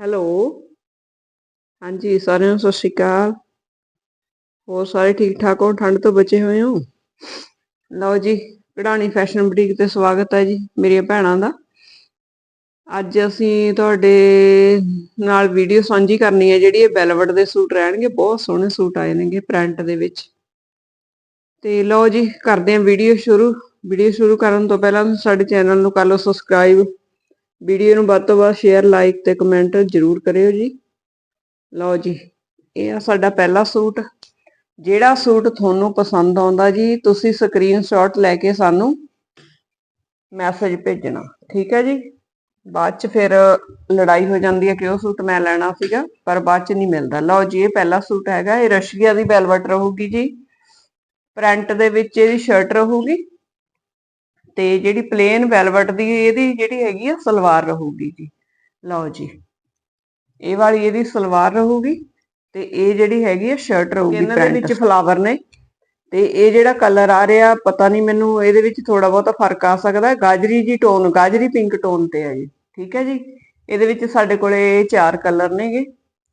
Hello. ਹਾਂਜੀ, ਸਾਰਿਆਂ ਨੂੰ ਸਤਿ ਸ਼੍ਰੀ ਅਕਾਲ। ਹੋਰ ਸਾਰੇ ਠੀਕ ਠਾਕ ਹੋ? ਠੰਡ ਤੋਂ ਬਚੇ ਹੋਏ ਹੋ? ਲਓ ਜੀ, ਕਢਾਣੀ ਫੈਸ਼ਨ ਬੁਟੀਕ ਤੇ ਸਵਾਗਤ ਹੈ ਜੀ ਮੇਰੀਆਂ ਭੈਣਾਂ ਦਾ। ਅੱਜ ਅਸੀਂ ਤੁਹਾਡੇ ਨਾਲ ਵੀਡੀਓ ਸਾਂਝੀ ਕਰਨੀ ਹੈ, ਜਿਹੜੀ ਇਹ ਵੈਲਵਟ ਦੇ ਸੂਟ ਰਹਿਣਗੇ। ਬਹੁਤ ਸੋਹਣੇ ਸੂਟ ਆਏ ਨੇਗੇ ਪ੍ਰਿੰਟ ਦੇ ਵਿੱਚ। ਤੇ ਲਓ ਜੀ, ਕਰਦੇ ਹਾਂ ਵੀਡੀਓ ਸ਼ੁਰੂ। ਵੀਡੀਓ ਸ਼ੁਰੂ ਕਰਨ ਤੋਂ ਪਹਿਲਾਂ ਸਾਡੇ ਚੈਨਲ ਨੂੰ ਕਰ ਲਓ ਸਬਸਕ੍ਰਾਈਬ। ਵੀਡੀਓ ਨੂੰ ਵੱਧ ਤੋਂ ਵੱਧ ਸ਼ੇਅਰ ਲਾਈਕ ਤੇ ਕਮੈਂਟ ਜ਼ਰੂਰ ਕਰਿਓ ਜੀ। ਲਓ ਜੀ, ਇਹ ਆ ਸਾਡਾ ਪਹਿਲਾ ਸੂਟ। ਜਿਹੜਾ ਸੂਟ ਤੁਹਾਨੂੰ ਪਸੰਦ ਆਉਂਦਾ ਜੀ, ਤੁਸੀਂ ਸਕਰੀਨਸ਼ਾਟ ਲੈ ਕੇ ਸਾਨੂੰ ਮੈਸੇਜ ਭੇਜਣਾ, ਠੀਕ ਹੈ ਜੀ? ਬਾਅਦ ਚ ਫਿਰ ਲੜਾਈ ਹੋ ਜਾਂਦੀ ਹੈ ਕਿ ਉਹ ਸੂਟ ਮੈਂ ਲੈਣਾ ਸੀਗਾ, ਪਰ ਬਾਅਦ ਚ ਨਹੀਂ ਮਿਲਦਾ। ਲਓ ਜੀ, ਇਹ ਪਹਿਲਾ ਸੂਟ ਹੈਗਾ, ਇਹ ਰਸ਼ੀਆ ਦੀ ਵੈਲਵਟ ਰਹੂਗੀ ਜੀ। ਪ੍ਰਿੰਟ ਦੇ ਵਿੱਚ ਇਹਦੀ ਸ਼ਰਟ ਰਹੂਗੀ। ਤੇ ਜਿਹੜੀ ਪਲੇਨ ਵੈਲਵਟ ਦੀ ਇਹਦੀ ਜਿਹੜੀ ਹੈਗੀ ਆ ਸਲਵਾਰ ਰਹੂਗੀ ਜੀ। ਲਓ ਜੀ। ਇਹ ਵਾਲੀ ਇਹਦੀ ਸਲਵਾਰ ਰਹੂਗੀ ਤੇ ਇਹ ਜਿਹੜੀ ਹੈਗੀ ਆ ਸ਼ਰਟ ਰਹੂਗੀ ਇਹਨਾਂ ਦੇ ਵਿੱਚ ਫਲਾਵਰ ਨੇ। ਤੇ ਇਹ ਜਿਹੜਾ ਕਲਰ ਆ ਰਿਹਾ ਪਤਾ ਨਹੀਂ ਮੈਨੂੰ ਇਹਦੇ ਵਿੱਚ ਥੋੜਾ ਬਹੁਤਾ ਫ਼ਰਕ ਆ ਸਕਦਾ। ਗਾਜਰੀ ਜੀ ਟੋਨ ਗਾਜਰੀ ਪਿੰਕ ਟੋਨ ਤੇ ਹੈ ਜੀ। ਠੀਕ ਹੈ ਜੀ। ਇਹਦੇ ਵਿੱਚ ਸਾਡੇ ਕੋਲੇ ਚਾਰ ਕਲਰ ਨੇਗੇ।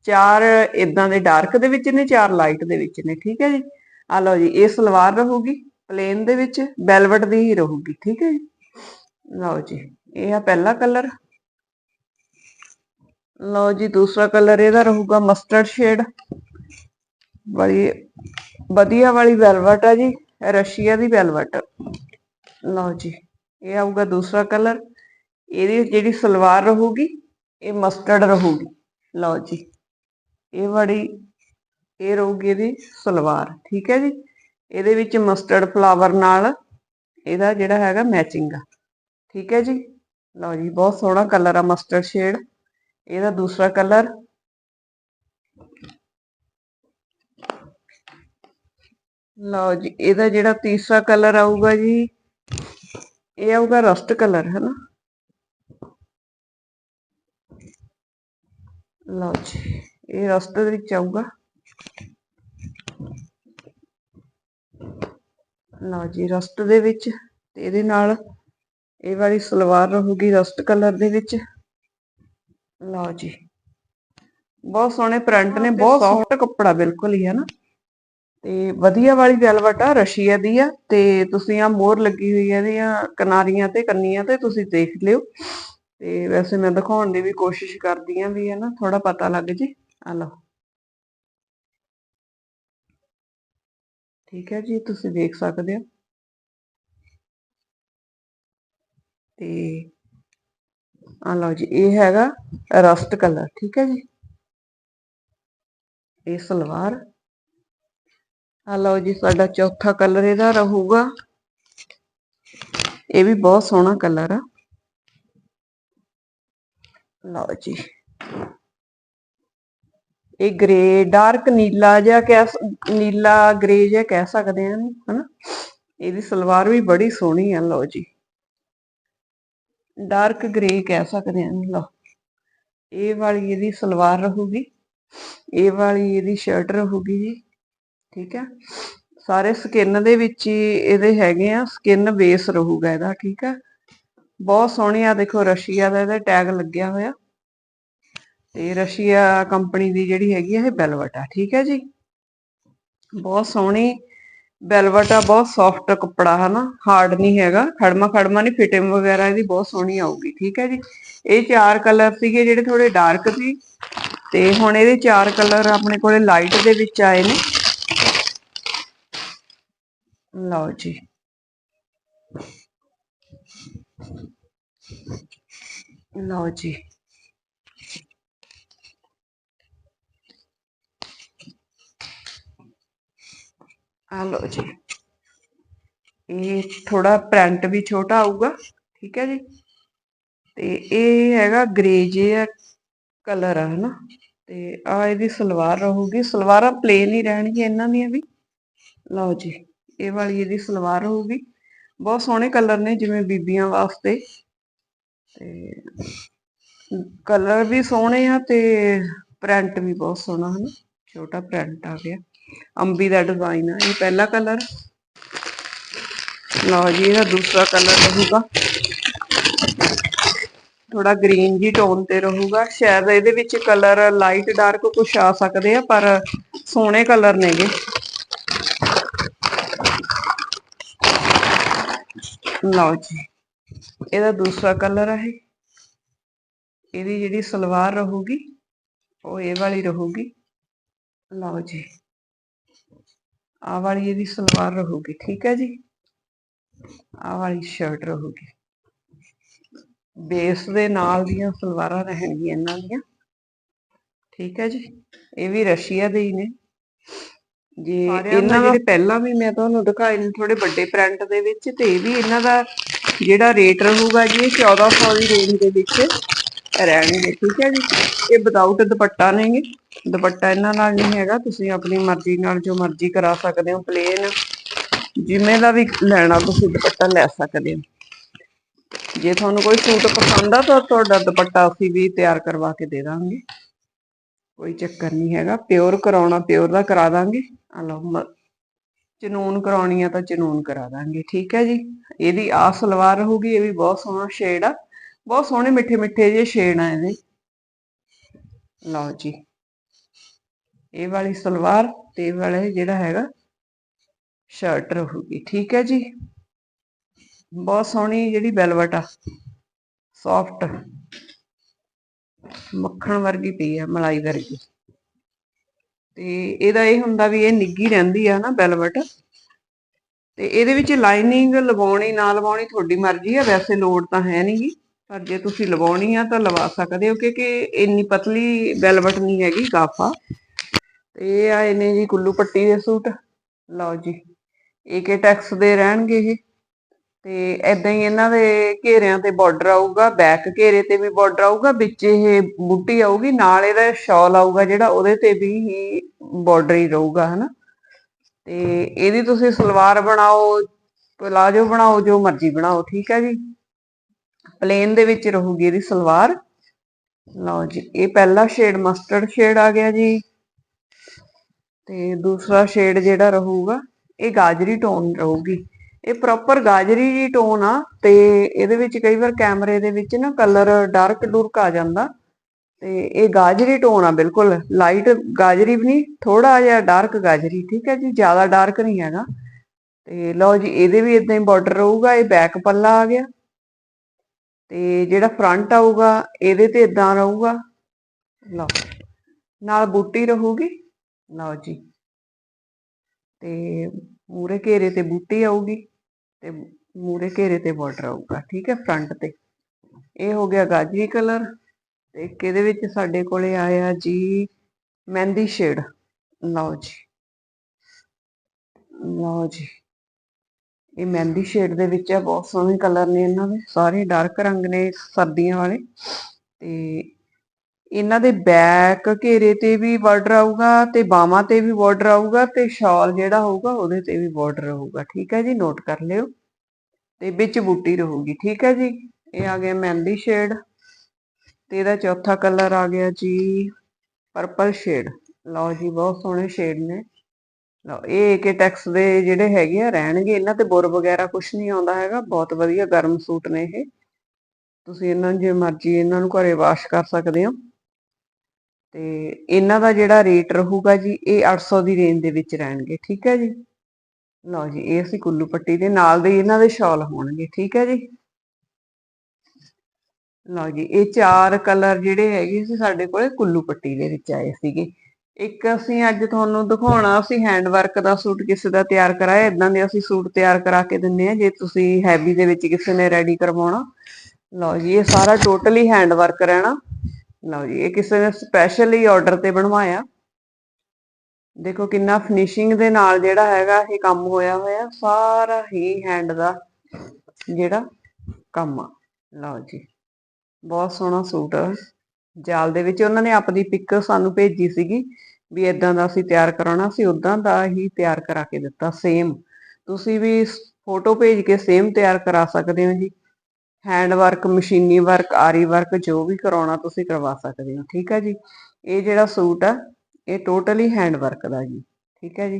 ਚਾਰ ਇਦਾਂ ਦੇ ਡਾਰਕ ਦੇ ਵਿੱਚ ਨੇ ਚਾਰ ਲਾਈਟ ਦੇ ਵਿੱਚ ਨੇ। ਠੀਕ ਹੈ ਜੀ। ਆ ਲਓ ਜੀ ਇਹ ਸਲਵਾਰ ਰਹੂਗੀ। ਪਲੇਨ ਦੇ ਵਿੱਚ ਬੈਲਵਟ ਦੀ ਹੀ ਰਹੂਗੀ, ਠੀਕ ਹੈ ਜੀ? ਲਓ ਜੀ, ਇਹ ਆ ਪਹਿਲਾ ਕਲਰ। ਲਓ ਜੀ, ਦੂਸਰਾ ਕਲਰ ਇਹਦਾ ਰਹੂਗਾ ਮਸਟਰਡ ਸ਼ੇਡ। ਬੜੀ ਵਧੀਆ ਵਾਲੀ ਵੈਲਵਟ ਆ ਜੀ, ਰਸ਼ੀਆ ਦੀ ਵੈਲਵਟ ਲਓ ਜੀ, ਇਹ ਆਊਗਾ ਦੂਸਰਾ ਕਲਰ। ਇਹਦੀ ਜਿਹੜੀ ਸਲਵਾਰ ਰਹੂਗੀ, ਇਹ ਮਸਟਰਡ ਰਹੂਗੀ। ਲਓ ਜੀ, ਇਹ ਬੜੀ ਇਹ ਰਹੂਗੀ ਇਹਦੀ ਸਲਵਾਰ, ਠੀਕ ਹੈ ਜੀ? ਇਹਦੇ ਵਿੱਚ ਮਸਟਰਡ ਫਲਾਵਰ ਨਾਲ ਇਹਦਾ ਜਿਹੜਾ ਹੈਗਾ ਮੈਚਿੰਗ ਆ। ਠੀਕ ਹੈ ਜੀ? ਲਓ ਜੀ, ਬਹੁਤ ਸੋਹਣਾ ਕਲਰ ਆ ਮਸਟਰਡ ਸ਼ੇਡ ਇਹਦਾ ਦੂਸਰਾ ਕਲਰ ਲਓ ਜੀ, ਇਹਦਾ ਜਿਹੜਾ ਤੀਸਰਾ ਕਲਰ ਆਊਗਾ ਜੀ, ਇਹ ਆਊਗਾ ਰਸਟ ਕਲਰ ਹੈ ਨਾ ਲਓ ਜੀ, ਇਹ ਰਸਟ ਦੇ ਵਿੱਚ ਆਊਗਾ। ਲਓ ਜੀ ਰਸਟ ਦੇ ਵਿੱਚ ਤੇ ਇਹਦੇ ਨਾਲ ਇਹ ਵਾਲੀ ਸਲਵਾਰ ਰਹੂਗੀ ਰਸਟ ਕਲਰ ਦੇ ਵਿੱਚ। ਲਓ ਜੀ ਬਹੁਤ ਸੋਹਣੇ ਪ੍ਰਿੰਟ ਨੇ ਬਹੁਤ ਸੌਫਟ ਕੱਪੜਾ ਬਿਲਕੁਲ ਹੀ ਹੈ ਨਾ। ਤੇ ਵਧੀਆ ਵਾਲੀ ਵੈਲਵਟ ਆ ਰਸ਼ੀਆ ਦੀ ਆ ਤੇ ਤੁਸੀਂ ਆ ਮੋਹਰ ਲੱਗੀ ਹੋਈ ਹੈ ਇਹਦੀਆਂ ਕਿਨਾਰੀਆਂ ਤੇ ਕੰਨੀਆਂ ਤੇ ਤੁਸੀਂ ਦੇਖ ਲਿਓ। ਤੇ ਵੈਸੇ ਮੈਂ ਦਿਖਾਉਣ ਦੀ ਵੀ ਕੋਸ਼ਿਸ਼ ਕਰਦੀ ਆ ਵੀ ਹੈ ਨਾ ਥੋੜਾ ਪਤਾ ਲੱਗ ਜੇ। ਆ ਲਓ। ਠੀਕ ਹੈ ਜੀ, ਤੁਸੀਂ ਦੇਖ ਸਕਦੇ ਹੋ। ਤੇ ਆ ਲਓ ਜੀ, ਇਹ ਹੈਗਾ ਰਸਟ ਕਲਰ, ਠੀਕ ਹੈ ਜੀ। ਇਹ ਸਲਵਾਰ। ਆ ਲਓ ਜੀ, ਸਾਡਾ ਚੌਥਾ ਕਲਰ ਇਹਦਾ ਰਹੂਗਾ। ਇਹ ਵੀ ਬਹੁਤ ਸੋਹਣਾ ਕਲਰ ਆ। ਲਓ ਜੀ। ਇਹ ਗ੍ਰੇ ਡਾਰਕ ਨੀਲਾ ਜਿਹਾ ਕਹਿ ਨੀਲਾ ਗ੍ਰੇ ਜਿਹਾ ਕਹਿ ਸਕਦੇ ਆ ਹਨਾ? ਇਹਦੀ ਸਲਵਾਰ ਵੀ ਬੜੀ ਸੋਹਣੀ ਆ, ਲਓ ਜੀ। ਡਾਰਕ ਗ੍ਰੇ ਕਹਿ ਸਕਦੇ ਆ ਲਓ। ਇਹ ਵਾਲੀ ਇਹਦੀ ਸਲਵਾਰ ਰਹੂਗੀ। ਇਹ ਵਾਲੀ ਇਹਦੀ ਸ਼ਰਟ ਰਹੂਗੀ ਜੀ, ਠੀਕ ਹੈ ਸਾਰੇ ਸਕਿਨ ਦੇ ਵਿੱਚ ਹੀ ਇਹਦੇ ਹੈਗੇ ਆ ਸਕਿਨ ਬੇਸ ਰਹੂਗਾ ਇਹਦਾ, ਠੀਕ ਹੈ ਬਹੁਤ ਸੋਹਣੀ ਦੇਖੋ, ਰਸ਼ੀਆ ਦਾ ਇਹਦਾ ਟੈਗ ਲੱਗਿਆ ਹੋਇਆ। ਤੇ ਰਸ਼ੀਆ ਕੰਪਨੀ ਦੀ ਜਿਹੜੀ ਹੈਗੀ ਆ ਇਹ ਬੈਲਵਟ ਆ ਠੀਕ ਹੈ ਜੀ? ਬਹੁਤ ਸੋਹਣੀ ਬੈਲਵਟ ਆ ਬਹੁਤ ਸੌਫਟ ਕੱਪੜਾ ਹੈ ਨਾ ਹਾਰਡ ਨਹੀਂ ਹੈਗਾ, ਖੜਮਾ ਖੜਮਾ ਨਹੀਂ ਫਿਟਿੰਗ ਵਗੈਰਾ ਇਹਦੀ ਬਹੁਤ ਸੋਹਣੀ ਆਊਗੀ, ਠੀਕ ਹੈ ਜੀ? ਇਹ ਚਾਰ ਕਲਰ ਸੀਗੇ ਜਿਹੜੇ ਥੋੜੇ ਡਾਰਕ ਸੀ ਤੇ ਹੁਣ ਇਹਦੇ ਚਾਰ ਕਲਰ ਆਪਣੇ ਕੋਲੇ ਲਾਈਟ ਦੇ ਵਿੱਚ ਆਏ ਨੇ। ਲਓ ਜੀ। ਲਓ ਜੀ। ਆ ਲਓ ਜੀ। ਇਹ ਥੋੜਾ ਪ੍ਰਿੰਟ ਵੀ ਛੋਟਾ ਆਊਗਾ, ਠੀਕ ਹੈ ਜੀ। ਤੇ ਇਹ ਹੈਗਾ ਗ੍ਰੇ ਜਿਹਾ ਕਲਰ ਆ, ਹਨਾ। ਤੇ ਆ ਇਹਦੀ ਸਲਵਾਰ ਰਹੂਗੀ। ਸਲਵਾਰਾਂ ਪਲੇਨ ਹੀ ਰਹਿਣਗੀਆਂ ਇਹਨਾਂ ਦੀਆਂ ਵੀ। ਲਓ ਜੀ, ਇਹ ਵਾਲੀ ਇਹਦੀ ਸਲਵਾਰ ਰਹੂਗੀ। ਬਹੁਤ ਸੋਹਣੇ ਕਲਰ ਨੇ ਜਿਵੇਂ ਬੀਬੀਆਂ ਵਾਸਤੇ। ਤੇ ਕਲਰ ਵੀ ਸੋਹਣੇ ਆ ਤੇ ਪ੍ਰਿੰਟ ਵੀ ਬਹੁਤ ਸੋਹਣਾ, ਹਨ। ਛੋਟਾ ਪ੍ਰਿੰਟ ਆ ਗਿਆ। ਅੰਬੀ ਦਾ ਡਿਜ਼ਾਈਨ ਆ, ਇਹ ਪਹਿਲਾ ਕਲਰ ਲਓ ਜੀ, ਇਹਦਾ ਦੂਸਰਾ ਕਲਰ ਰਹੂਗਾ। ਥੋੜਾ ਗ੍ਰੀਨ ਜੀ ਟੋਨ ਤੇ ਰਹੂਗਾ। ਸ਼ਾਇਦ ਇਹਦੇ ਵਿੱਚ ਕਲਰ ਲਾਈਟ ਡਾਰਕ ਕੁਛ ਆ ਸਕਦੇ ਆ, ਪਰ ਸੋਹਣੇ ਕਲਰ ਨੇਗੇ। ਲਓ ਜੀ, ਇਹਦਾ ਦੂਸਰਾ ਕਲਰ ਹੈ ਇਹਦੀ ਜਿਹੜੀ ਸਲਵਾਰ ਰਹੂਗੀ, ਉਹ ਇਹ ਵਾਲੀ ਰਹੂਗੀ। ਲਓ ਜੀ। ਆਹ ਵਾਲੀ ਇਹਦੀ ਸਲਵਾਰ ਰਹੂਗੀ ਠੀਕ ਹੈ ਜੀ? ਆਹ ਵਾਲੀ ਸ਼ਰਟ ਰਹੂਗੀ। ਬੇਸ ਦੇ ਨਾਲ ਦੀਆਂ ਸਲਵਾਰਾਂ ਰਹਿਣਗੀਆਂ ਇਹਨਾਂ ਦੀਆਂ। ਠੀਕ ਹੈ ਜੀ? ਇਹ ਵੀ ਰਸ਼ੀਆ ਦੇ ਹੀ ਨੇ। ਜੇ ਇਹਨਾਂ ਦੇ ਪਹਿਲਾਂ ਵੀ ਮੈਂ ਤੁਹਾਨੂੰ ਦਿਖਾਏ ਨੇ ਥੋੜੇ ਵੱਡੇ ਪ੍ਰਿੰਟ ਦੇ ਵਿੱਚ ਤੇ ਇਹ ਵੀ ਇਹਨਾਂ ਦਾ ਜਿਹੜਾ ਰੇਟ ਰਹੂਗਾ ਜੀ ਇਹ 1400 ਦੀ ਰੇਂਜ ਦੇ ਵਿੱਚ। ਰਹਿਣਗੇ, ਠੀਕ ਹੈ ਜੀ। ਇਹ ਵਿਦਆਊਟ ਦੁਪੱਟਾ ਨੇਗੇ ਦੁਪੱਟਾ ਇਹਨਾਂ ਨਾਲ ਨਹੀਂ ਹੈਗਾ। ਤੁਸੀਂ ਆਪਣੀ ਮਰਜ਼ੀ ਨਾਲ ਜੋ ਮਰਜ਼ੀ ਕਰਾ ਸਕਦੇ ਹੋ ਪਲੇਨ ਜਿਵੇਂ ਦਾ ਵੀ ਲੈਣਾ, ਤੁਸੀਂ ਦੁਪੱਟਾ ਲੈ ਸਕਦੇ ਹੋ। ਜੇ ਤੁਹਾਨੂੰ ਕੋਈ ਸੂਟ ਪਸੰਦ ਆ, ਤਾਂ ਤੁਹਾਡਾ ਦੁਪੱਟਾ ਅਸੀਂ ਵੀ ਤਿਆਰ ਕਰਵਾ ਕੇ ਦੇ ਦਾਂਗੇ। ਕੋਈ ਚੱਕਰ ਨਹੀਂ ਹੈਗਾ। ਪਿਓਰ ਕਰਾਉਣਾ ਪਿਓਰ ਦਾ ਕਰਾ ਦਾਂਗੇ। ਆ ਲਓ ਚਨੂਨ ਕਰਾਉਣੀ ਆ ਤਾਂ ਚਨੂਨ ਕਰਾ ਦਾਂਗੇ। ਠੀਕ ਹੈ ਜੀ। ਇਹਦੀ ਆ ਸਲਵਾਰ ਰਹੂਗੀ ਇਹ ਵੀ ਬਹੁਤ ਸੋਹਣਾ ਸ਼ੇਡ ਆ। ਬਹੁਤ ਸੋਹਣੇ ਮਿੱਠੇ ਮਿੱਠੇ ਜਿਹੇ ਸ਼ੇਡ ਆ ਇਹਦੇ। ਲਓ ਜੀ। ਇਹ ਵਾਲੀ ਸਲਵਾਰ ਤੇ ਇਹ ਵਾਲਾ ਜਿਹੜਾ ਹੈਗਾ ਸ਼ਰਟ ਰਹੂਗੀ। ਠੀਕ ਹੈ ਜੀ? ਬਹੁਤ ਸੋਹਣੀ ਜਿਹੜੀ ਵੈਲਵਟ ਆ। ਸੌਫਟ ਮੱਖਣ ਵਰਗੀ ਪਈ ਆ, ਮਲਾਈ ਵਰਗੀ। ਤੇ ਇਹਦਾ ਇਹ ਹੁੰਦਾ ਵੀ ਇਹ ਨਿੱਗੀ ਰਹਿੰਦੀ ਆ ਨਾ ਵੈਲਵਟ ਤੇ ਇਹਦੇ ਵਿੱਚ ਲਾਈਨਿੰਗ ਲਵਾਉਣੀ, ਨਾ ਲਵਾਉਣੀ ਤੁਹਾਡੀ ਮਰਜ਼ੀ ਆ, ਵੈਸੇ ਲੋੜ ਤਾਂ ਹੈ ਨਹੀਂਗੀ ਪਰ ਜੇ ਤੁਸੀਂ ਲਵਾਉਣੀ ਆ ਤਾਂ ਲਵਾ ਸਕਦੇ ਹੋ ਕਿਉਂਕਿ ਇੰਨੀ ਪਤਲੀ ਵੈਲਵਟ ਨਹੀਂ ਹੈਗੀ ਕਾਫਾ ਤੇ ਇਹ ਆਏ ਨੇ ਜੀ ਕੁੱਲੂ ਪੱਟੀ ਦੇ ਸੂਟ। ਲਓ ਜੀ ਏਕੇ ਟੈਕਸ ਦੇ ਰਹਿਣਗੇ ਇਹ। ਤੇ ਐਦਾਂ ਹੀ ਇਹਨਾਂ ਦੇ ਘੇਰਿਆਂ ਤੇ ਬਾਰਡਰ ਆਊਗਾ ਬੈਕ ਘੇਰੇ ਤੇ ਵੀ ਬਾਰਡਰ ਆਊਗਾ, ਵਿੱਚ ਇਹ ਬੂਟੀ ਆਊਗੀ, ਨਾਲ ਇਹਦਾ ਸ਼ਾਲ ਆਊਗਾ ਜਿਹੜਾ, ਉਹਦੇ ਤੇ ਵੀ ਹੀ ਬਾਰਡਰ ਹੀ ਰਹੂਗਾ, ਹਨਾ। ਤੇ ਇਹਦੀ ਤੁਸੀਂ ਸਲਵਾਰ ਬਣਾਓ, ਪਲਾਜੋ ਬਣਾਓ, ਜੋ ਮਰਜ਼ੀ ਬਣਾਓ, ਠੀਕ ਹੈ ਜੀ? ਪਲੇਨ ਦੇ ਵਿੱਚ ਰਹੂਗੀ ਇਹਦੀ ਸਲਵਾਰ। ਲਓ ਜੀ, ਇਹ ਪਹਿਲਾ ਸ਼ੇਡ ਮਸਟਰਡ ਸ਼ੇਡ ਆ ਗਿਆ ਜੀ। ਤੇ ਦੂਸਰਾ ਸ਼ੇਡ ਜਿਹੜਾ ਰਹੂਗਾ, ਇਹ ਗਾਜਰੀ ਟੋਨ ਰਹੂਗੀ। ਇਹ ਪ੍ਰੋਪਰ ਗਾਜਰੀ ਜੀ ਟੋਨ ਆ ਤੇ ਇਹਦੇ ਵਿੱਚ ਕਈ ਵਾਰ ਕੈਮਰੇ ਦੇ ਵਿੱਚ ਨਾ ਕਲਰ ਡਾਰਕ ਡੁਰਕ ਆ ਜਾਂਦਾ। ਤੇ ਇਹ ਗਾਜਰੀ ਟੋਨ ਆ, ਬਿਲਕੁਲ ਲਾਈਟ ਗਾਜਰੀ ਵੀ ਨਹੀਂ ਥੋੜਾ ਜਿਹਾ ਡਾਰਕ ਗਾਜਰੀ, ਠੀਕ ਹੈ ਜੀ, ਜ਼ਿਆਦਾ ਡਾਰਕ ਨਹੀਂ ਹੈਗਾ। ਤੇ ਲਓ ਜੀ, ਇਹਦੇ ਵੀ ਇਦਾਂ ਹੀ ਬਾਰਡਰ ਰਹੂਗਾ, ਇਹ ਬੈਕ ਪੱਲਾ ਆ ਗਿਆ। ਤੇ ਜਿਹੜਾ ਫਰੰਟ ਆਊਗਾ, ਇਹਦੇ ਤੇ ਇਦਾਂ ਰਹੂਗਾ। ਲਓ, ਨਾਲ ਬੂਟੀ ਰਹੂਗੀ। ਲਓ ਜੀ। ਤੇ ਮੂਰੇ ਘੇਰੇ ਤੇ ਬੂਟੀ ਆਊਗੀ ਤੇ ਮੂਰੇ ਘੇਰੇ ਤੇ ਬਾਰਡਰ ਆਊਗਾ, ਠੀਕ ਹੈ ਫਰੰਟ ਤੇ। ਇਹ ਹੋ ਗਿਆ ਗਾਜਰੀ ਕਲਰ ਤੇ ਇੱਕ ਇਹਦੇ ਵਿੱਚ ਸਾਡੇ ਕੋਲੇ ਆਇਆ ਜੀ ਮਹਿੰਦੀ ਸ਼ੇਡ ਲਓ ਜੀ। ਲਓ ਜੀ। ਇਹ ਮਹਿੰਦੀ ਸ਼ੇਡ ਦੇ ਵਿੱਚ ਹੈ ਬਹੁਤ ਸੋਹਣੇ ਕਲਰ ਨੇ ਇਹਨਾਂ ਦੇ, ਸਾਰੇ ਡਾਰਕ ਰੰਗ ਨੇ ਸਰਦੀਆਂ ਵਾਲੇ। ਤੇ ਇਹਨਾਂ ਦੇ ਬੈਕ ਘੇਰੇ ਤੇ ਵੀ ਬਾਰਡਰ ਆਊਗਾ ਤੇ ਬਾਹਾਂ ਤੇ ਵੀ ਬਾਰਡਰ ਆਊਗਾ ਤੇ ਸ਼ਾਲ ਜਿਹੜਾ ਹੋਊਗਾ ਉਹਦੇ ਤੇ ਵੀ ਬਾਰਡਰ ਰਹੂਗਾ ਠੀਕ ਹੈ ਜੀ? ਨੋਟ ਕਰ ਲਿਓ। ਤੇ ਵਿੱਚ ਬੂਟੀ ਰਹੂਗੀ, ਠੀਕ ਹੈ ਜੀ? ਇਹ ਆ ਗਿਆ ਮਹਿੰਦੀ ਸ਼ੇਡ ਤੇ ਇਹਦਾ ਚੌਥਾ ਕਲਰ ਆ ਗਿਆ ਜੀ ਪਰਪਲ ਸ਼ੇਡ ਲਓ ਜੀ, ਬਹੁਤ ਸੋਹਣੇ ਸ਼ੇਡ ਨੇ। ਇਹ ਏਕੇ ਟੈਕਸ ਦੇ ਜਿਹੜੇ ਹੈਗੇ ਆ, ਰਹਿਣਗੇ। ਇਹਨਾਂ ਤੇ ਬੁਰ ਵਗੈਰਾ ਕੁਝ ਨਹੀਂ ਆਉਂਦਾ ਹੈਗਾ। ਬਹੁਤ ਵਧੀਆ ਗਰਮ ਸੂਟ ਨੇ ਇਹ। ਤੁਸੀਂ ਇਹਨਾਂ ਜੇ ਮਰਜ਼ੀ ਇਹਨਾਂ ਨੂੰ ਘਰੇ ਵਾਸ਼ ਕਰ ਸਕਦੇ ਹੋ। ਤੇ ਇਹਨਾਂ ਦਾ ਜਿਹੜਾ ਰੇਟ ਰਹੂਗਾ ਜੀ, ਇਹ 800 ਦੀ ਰੇਂਜ ਦੇ ਵਿੱਚ ਰਹਿਣਗੇ। ਠੀਕ ਹੈ ਜੀ? ਲਓ ਜੀ, ਇਹ ਅਸੀਂ ਕੁੱਲੂ ਪੱਟੀ ਦੇ ਨਾਲ ਦੇ ਇਹਨਾਂ ਦੇ ਸ਼ਾਲ ਹੋਣਗੇ। ਠੀਕ ਹੈ ਜੀ? ਲਓ ਜੀ, ਇਹ ਚਾਰ ਕਲਰ ਜਿਹੜੇ ਹੈਗੇ ਸੀ ਸਾਡੇ ਕੋਲੇ ਕੁੱਲੂ ਪੱਟੀ ਦੇ ਵਿੱਚ ਆਏ ਸੀਗੇ। ਇੱਕ ਅਸੀਂ ਅੱਜ ਤੁਹਾਨੂੰ ਦਿਖਾਉਣਾ ਅਸੀਂ ਹੈਂਡ ਵਰਕ ਦਾ ਸੂਟ ਕਿਸੇ ਦਾ ਤਿਆਰ ਕਰਾਇਆ ਇਦਾਂ ਦੇ ਅਸੀਂ ਸੂਟ ਤਿਆਰ ਕਰਾ ਕੇ ਦਿੰਨੇ ਆ, ਜੇ ਤੁਸੀਂ ਹੈਵੀ ਦੇ ਵਿੱਚ ਕਿਸੇ ਨੇ ਰੈਡੀ ਕਰਵਾਉਣਾ। ਲਓ ਜੀ, ਇਹ ਸਾਰਾ ਟੋਟਲੀ ਹੈਂਡ ਵਰਕ ਰਹਿਣਾ। ਲਓ ਜੀ, ਇਹ ਕਿਸੇ ਨੇ ਸਪੈਸ਼ਲੀ ਆਰਡਰ ਤੇ ਬਣਵਾਇਆ। ਦੇਖੋ ਕਿੰਨਾ ਫਿਨਿਸ਼ਿੰਗ ਦੇ ਨਾਲ ਜਿਹੜਾ ਹੈਗਾ ਇਹ ਕੰਮ ਹੋਇਆ ਹੋਇਆ, ਸਾਰਾ ਹੀ ਹੈਂਡ ਦਾ ਜਿਹੜਾ ਕੰਮ ਆ। ਲਓ ਜੀ, ਬਹੁਤ ਸੋਹਣਾ ਸੂਟ ਆ। ਜਾਲ ਦੇ ਵਿੱਚ ਉਹਨਾਂ ਨੇ ਆਪਣੀ ਪਿਕ ਸਾਨੂੰ ਭੇਜੀ ਸੀਗੀ ਵੀ ਇਦਾਂ ਦਾ ਅਸੀਂ ਤਿਆਰ ਕਰਾਉਣਾ ਸੀ ਉਦਾਂ ਦਾ ਹੀ ਤਿਆਰ ਕਰਾ ਕੇ ਦਿੱਤਾ ਸੇਮ ਤੁਸੀਂ ਵੀ ਫੋਟੋ ਭੇਜ ਕੇ ਸੇਮ ਤਿਆਰ ਕਰਾ ਸਕਦੇ ਹੋ ਜੀ। ਹੈਂਡ ਵਰਕ ਮਸ਼ੀਨੀ ਵਰਕ ਆਰੀ ਵਰਕ ਜੋ ਵੀ ਕਰਾਉਣਾ ਤੁਸੀਂ ਕਰਵਾ ਸਕਦੇ ਹੋ, ਠੀਕ ਹੈ ਜੀ? ਇਹ ਜਿਹੜਾ ਸੂਟ ਆ, ਇਹ ਟੋਟਲੀ ਹੈਂਡ ਵਰਕ ਦਾ ਜੀ, ਠੀਕ ਹੈ ਜੀ?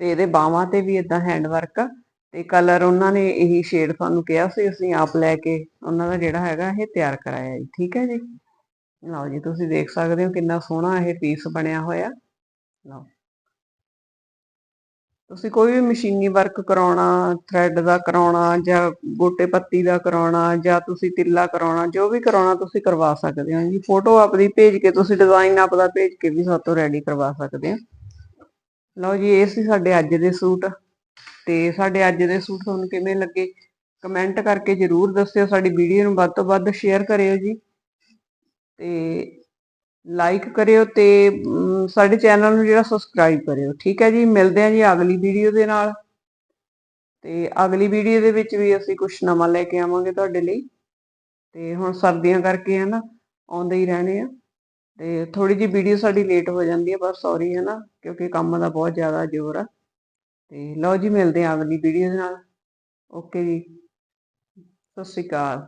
ਤੇ ਇਹਦੇ ਬਾਹਾਂ ਤੇ ਵੀ ਇਦਾਂ ਹੈਂਡ ਵਰਕ ਆ, ਤੇ ਕਲਰ ਉਹਨਾਂ ਨੇ ਇਹੀ ਸ਼ੇਡ ਤੁਹਾਨੂੰ ਕਿਹਾ ਸੀ, ਅਸੀਂ ਆਪ ਲੈ ਕੇ ਉਹਨਾਂ ਦਾ ਜਿਹੜਾ ਹੈਗਾ ਇਹ ਤਿਆਰ ਕਰਾਇਆ ਜੀ, ਠੀਕ ਹੈ ਜੀ? ਲਓ ਜੀ, ਤੁਸੀਂ ਦੇਖ ਸਕਦੇ ਹੋ ਕਿੰਨਾ ਸੋਹਣਾ ਇਹ ਪੀਸ ਬਣਿਆ ਹੋਇਆ। ਲਓ। ਤੁਸੀਂ ਕੋਈ ਵੀ ਮਸ਼ੀਨੀ ਵਰਕ ਕਰਾਉਣਾ ਥ੍ਰੈਡ ਦਾ ਕਰਾਉਣਾ ਜਾਂ ਗੋਟੇ ਪੱਤੀ ਦਾ ਕਰਾਉਣਾ ਜਾਂ ਤੁਸੀਂ ਤਿੱਲਾ ਕਰਾਉਣਾ, ਜੋ ਵੀ ਕਰਾਉਣਾ ਤੁਸੀਂ ਕਰਵਾ ਸਕਦੇ ਹੋ ਜੀ। ਫੋਟੋ ਆਪਦੀ ਭੇਜ ਕੇ ਤੁਸੀਂ ਡਿਜ਼ਾਈਨ ਆਪਦਾ ਭੇਜ ਕੇ ਵੀ ਸਾਤੋਂ ਰੈਡੀ ਕਰਵਾ ਸਕਦੇ ਹੋ। ਲਓ ਜੀ, ਇਹ ਸੀ ਸਾਡੇ ਅੱਜ ਦੇ ਸੂਟ। ਤੇ ਸਾਡੇ ਅੱਜ ਦੇ ਸੂਟ ਤੁਹਾਨੂੰ ਕਿਵੇਂ ਲੱਗੇ? ਕਮੈਂਟ ਕਰਕੇ ਜਰੂਰ ਦੱਸਿਓ। ਸਾਡੀ ਵੀਡੀਓ ਨੂੰ ਵੱਧ ਤੋਂ ਵੱਧ ਸ਼ੇਅਰ ਕਰਿਓ ਜੀ। ਤੇ ਲਾਈਕ ਕਰਿਓ ਤੇ ਸਾਡੇ ਚੈਨਲ ਨੂੰ ਜਿਹੜਾ ਸਬਸਕ੍ਰਾਈਬ ਕਰਿਓ। ਠੀਕ ਹੈ ਜੀ? ਮਿਲਦੇ ਹਾਂ ਜੀ ਅਗਲੀ ਵੀਡੀਓ ਦੇ ਨਾਲ। ਤੇ ਅਗਲੀ ਵੀਡੀਓ ਦੇ ਵਿੱਚ ਵੀ ਅਸੀਂ ਕੁਝ ਨਵਾਂ ਲੈ ਕੇ ਆਵਾਂਗੇ ਤੁਹਾਡੇ ਲਈ। ਤੇ ਹੁਣ ਸਰਦੀਆਂ ਕਰਕੇ ਹੈ ਨਾ, ਆਉਂਦੇ ਹੀ ਰਹਿਣੇ ਆ। ਤੇ ਥੋੜੀ ਜਿਹੀ ਵੀਡੀਓ ਸਾਡੀ ਲੇਟ ਹੋ ਜਾਂਦੀ ਹੈ, ਪਰ ਸੌਰੀ ਹੈ ਨਾ, ਕਿਉਂਕਿ ਕੰਮ ਦਾ ਬਹੁਤ ਜ਼ਿਆਦਾ ਜ਼ੋਰ ਆ। ਤੇ ਲਓ ਜੀ, ਮਿਲਦੇ ਹਾਂ ਅਗਲੀ ਵੀਡੀਓ ਦੇ ਨਾਲ। ਓਕੇ ਜੀ। ਸਤਿ ਸ਼੍ਰੀ ਅਕਾਲ।